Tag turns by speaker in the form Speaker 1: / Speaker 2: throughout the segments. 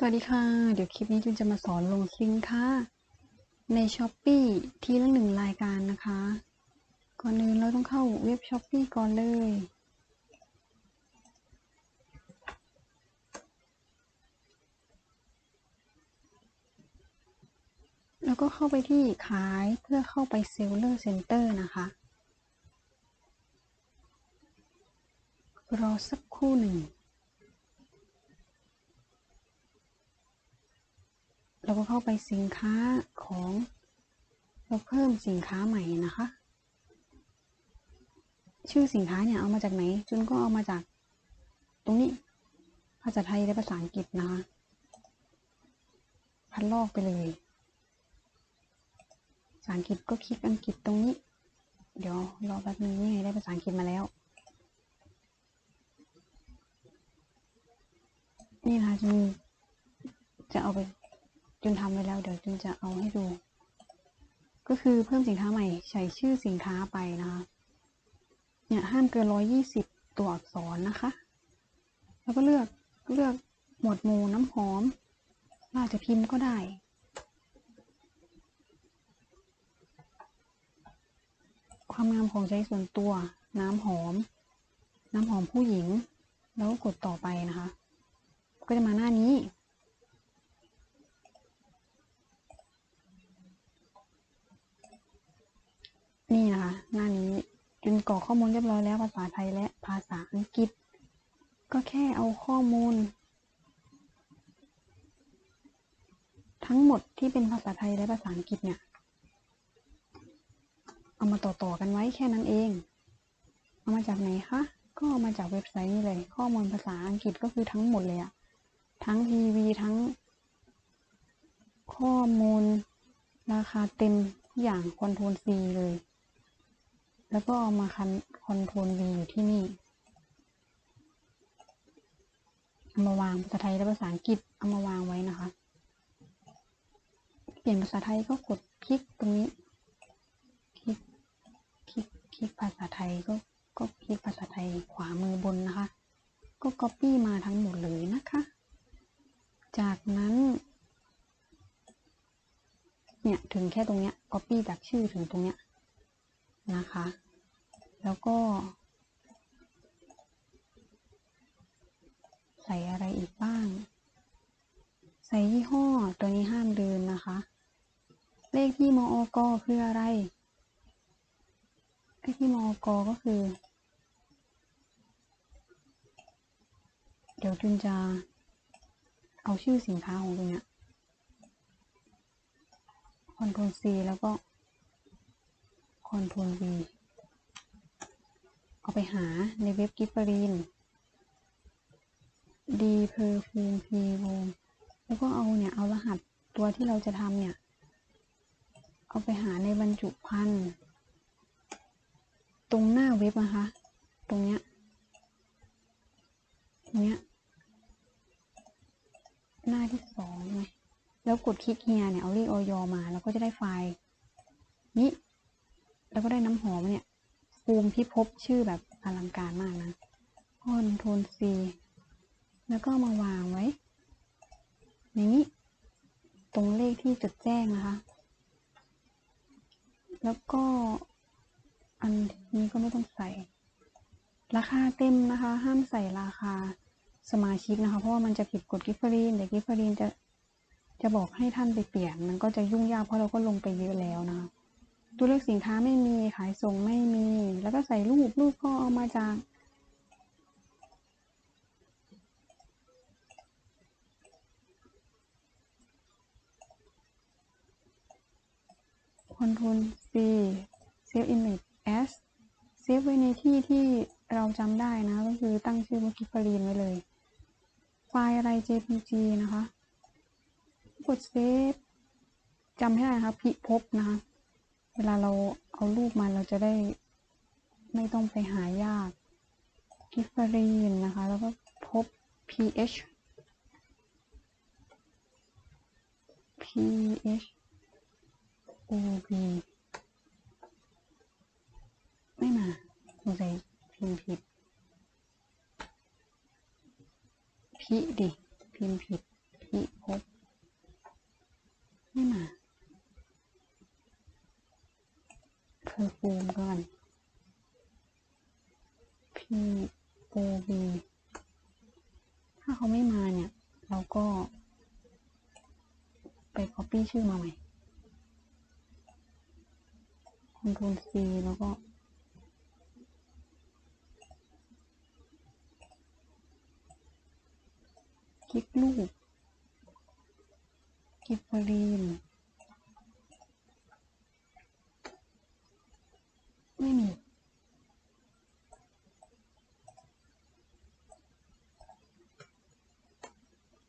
Speaker 1: สวัสดีค่ะ เดี๋ยวคลิปนี้จุนจะมาสอนลงสินค้าใน s h อ p e e ทีละหนึ่งรายการนะคะ ก่อนอื่นเราต้องเข้าเว็บ s h อ p e e ก่อนเลย แล้วก็เข้าไปที่ขายเพื่อเข้าไป Seller Center นะคะ รอสักครู่หนึ่ง เราก็เข้าไปสินค้าของเราเพิ่มสินค้าใหม่นะคะ ชื่อสินค้าเนี่ยเอามาจากไหน จุนก็เอามาจากตรงนี้ ภาษาไทยและภาษาอังกฤษนะคะพันลอกไปเลยภาษาอังกฤษก็คลิกอังกฤษตรงนี้ เดี๋ยวรอแป๊บนึงนี่ไงได้ภาษาอังกฤษมาแล้ว นี่นะคะจุนจะเอาไป จุนทำไว้แล้วเดี๋ยวจุนจะเอาให้ดู ก็คือเพิ่มสินค้าใหม่ใส่ชื่อสินค้าไปนะคะเนี่ยห้ามเกินร้อยี่สิบตัวอักษรนะคะ แล้วก็เลือกเลือกหมวดหมู่น้ำหอมอาจจะพิมพ์ก็ได้ ความงามของใจส่วนตัวน้ำหอม น้ำหอมผู้หญิง แล้วกดต่อไปนะคะ ก็จะมาหน้านี้ นี่นะคะ หน้านี้จุนกรอกข้อมูลเรียบร้อยแล้วภาษาไทยและภาษาอังกฤษ ก็แค่เอาข้อมูล ทั้งหมดที่เป็นภาษาไทยและภาษาอังกฤษเนี่ย เอามาต่อๆกันไว้แค่นั้นเอง เอามาจากไหนคะ ก็เอามาจากเว็บไซต์นี่เลยข้อมูลภาษาอังกฤษก็คือทั้งหมดเลยอะทั้งทีวีทั้ง ข้อมูลราคาเต็มทุกอย่างคอนโทรล C เลย แล้วก็เอามาคันคอนโทรล V อยู่ที่นี่เอามาวางภาษาไทยและภาษาอังกฤษเอามาวางไว้นะคะ เปลี่ยนภาษาไทยก็กดคลิกตรงนี้ คลิก คลิก คลิกภาษาไทยก็ ก็คลิกภาษาไทยขวามือบนนะคะ ก็ copy มาทั้งหมดเลยนะคะ จากนั้น เนี่ย ถึงแค่ตรงเนี้ย copy จากชื่อถึงตรงเนี้ย นะคะ แล้วก็ ใส่อะไรอีกบ้าง ใส่ยี่ห้อตัวนี้ห้ามลืมนะคะ เลขที่มอกคืออะไร เลขที่มอกก็คือ เดี๋ยวจุนจะเอาชื่อสินค้าของตรงเนี้ยคอนโทรล C แล้วก็ คอนโทรล V เอาไปหาในเว็บกิฟฟรีนดีเพอร์ฟูมพีโวแล้วก็เอาเนี่ย เอารหัสตัวที่เราจะทำเนี่ย เอาไปหาในบรรจุภัณฑ์ตรงหน้าเว็บนะคะ ตรงเนี้ยตรงเนี้ย หน้าที่สองไงแล้วกดคลิกเฮียเนี่ย เอาเลขออยมา แล้วก็จะได้ไฟล์นี้ แล้วก็ได้น้ำหอมเนี่ยภูมิพิภพชื่อแบบอลังการมากนะคอนโทรล C แล้วก็มาวางไว้ในนี้ตรงเลขที่จดแจ้งนะคะ แล้วก็อันนี้ก็ไม่ต้องใส่ ราคาเต็มนะคะ ห้ามใส่ราคาสมาชิกนะคะ เพราะว่ามันจะผิดกฎกิฟฟรีนเดี๋ยวกิฟฟรีนจะจะบอกให้ท่านไปเปลี่ยน มันก็จะยุ่งยากเพราะเราก็ลงไปเยอะแล้วนะคะ ตัวเลขสินค้าไม่มีขายส่งไม่มี แล้วก็ใส่รูปรูปก็เอามาจากคอนโทรล C Save Image as เซฟไว้ในที่ที่เราจำได้นะ ก็คือตั้งชื่อว่ากิฟฟรีนไว้เลย ไฟล์อะไร JPG นะคะ กดเซฟจำให้ได้นะคะพิภพนะคะ เวลาเราเอารูปมาเราจะได้ไม่ต้องไปหายากกิฟรีนนะคะ แล้วก็พบ ph ph o v ไม่มาสงสัยพิมพ์ผิดพิดิ พิมพ์ผิดพิภพไม่มาเพ อร์ฟูมก่อน P O V ถ้าเขาไม่มาเนี่ย เราก็ ไป copy ชื่อมาใหม่ Ctrl C แล้วก็ คลิกลูกกิฟฟรีน ไม่มี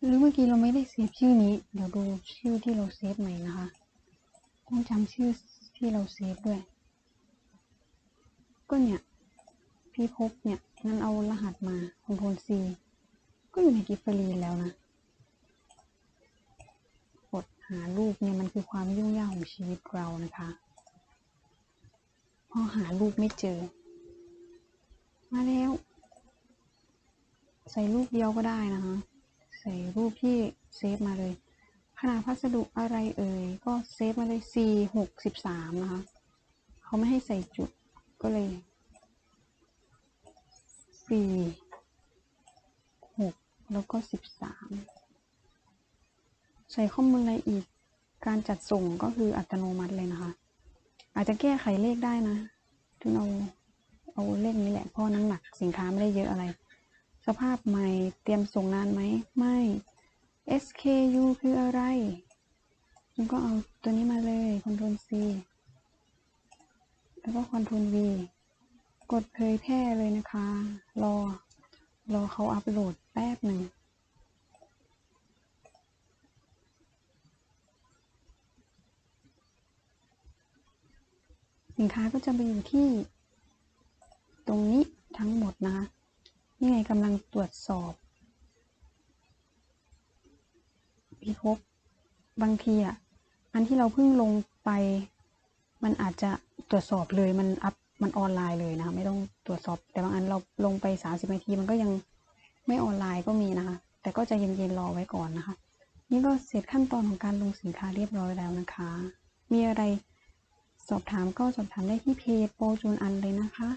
Speaker 1: หรือเมื่อกี้เราไม่ได้เซฟชื่อนี้ เดี๋ยวดูชื่อที่เราเซฟใหม่นะคะ ต้องจำชื่อที่เราเซฟด้วย ก็เนี่ย พี่พบเนี่ย งั้นเอารหัสมา Ctrl C ก็อยู่ในกิฟฟรีแล้วนะ กดหารูปเนี่ยมันคือความยุ่งยากของชีวิตเรานะคะ พอหารูปไม่เจอ มาแล้ว ใส่รูปเดียวก็ได้นะคะ ใส่รูปที่เซฟมาเลย ขนาดพัสดุอะไรเอ่ย ก็เซฟมาเลย C หกสิบสามนะคะ เขาไม่ให้ใส่จุด ก็เลย C หกแล้วก็สิบสามใส่ข้อมูลอะไรอีก การจัดส่งก็คืออัตโนมัติเลยนะคะ อาจจะแก้ไขเลขได้นะถึงเอาเอาเลขนี้แหละ เพราะน้ำหนักสินค้าไม่ได้เยอะอะไร สภาพใหม่ เตรียมส่งนานไหม ไม่ SKU คืออะไร คุณก็เอาตัวนี้มาเลย Ctrl C แล้วก็ Ctrl V กดเผยแพร่เลยนะคะ รอ รอเขาอัปโหลดแป๊บหนึ่งสินค้าก็จะไปอยู่ที่ ตรงนี้ทั้งหมดนะคะนี่ไงกำลังตรวจสอบ พิภพบางทีอะอันที่เราเพิ่งลงไป มันอาจจะตรวจสอบเลยมันอัพมันออนไลน์เลยนะคะไม่ต้องตรวจสอบ แต่บางอันเราลงไปสามสิบนาทีมันก็ยังไม่ออนไลน์ก็มีนะคะ แต่ก็จะเย็นๆรอไว้ก่อนนะคะ นี่ก็เสร็จขั้นตอนของการลงสินค้าเรียบร้อยแล้วนะคะ มีอะไรสอบถามก็สอบถามได้ที่เพจโปรจูนอันเลยนะคะ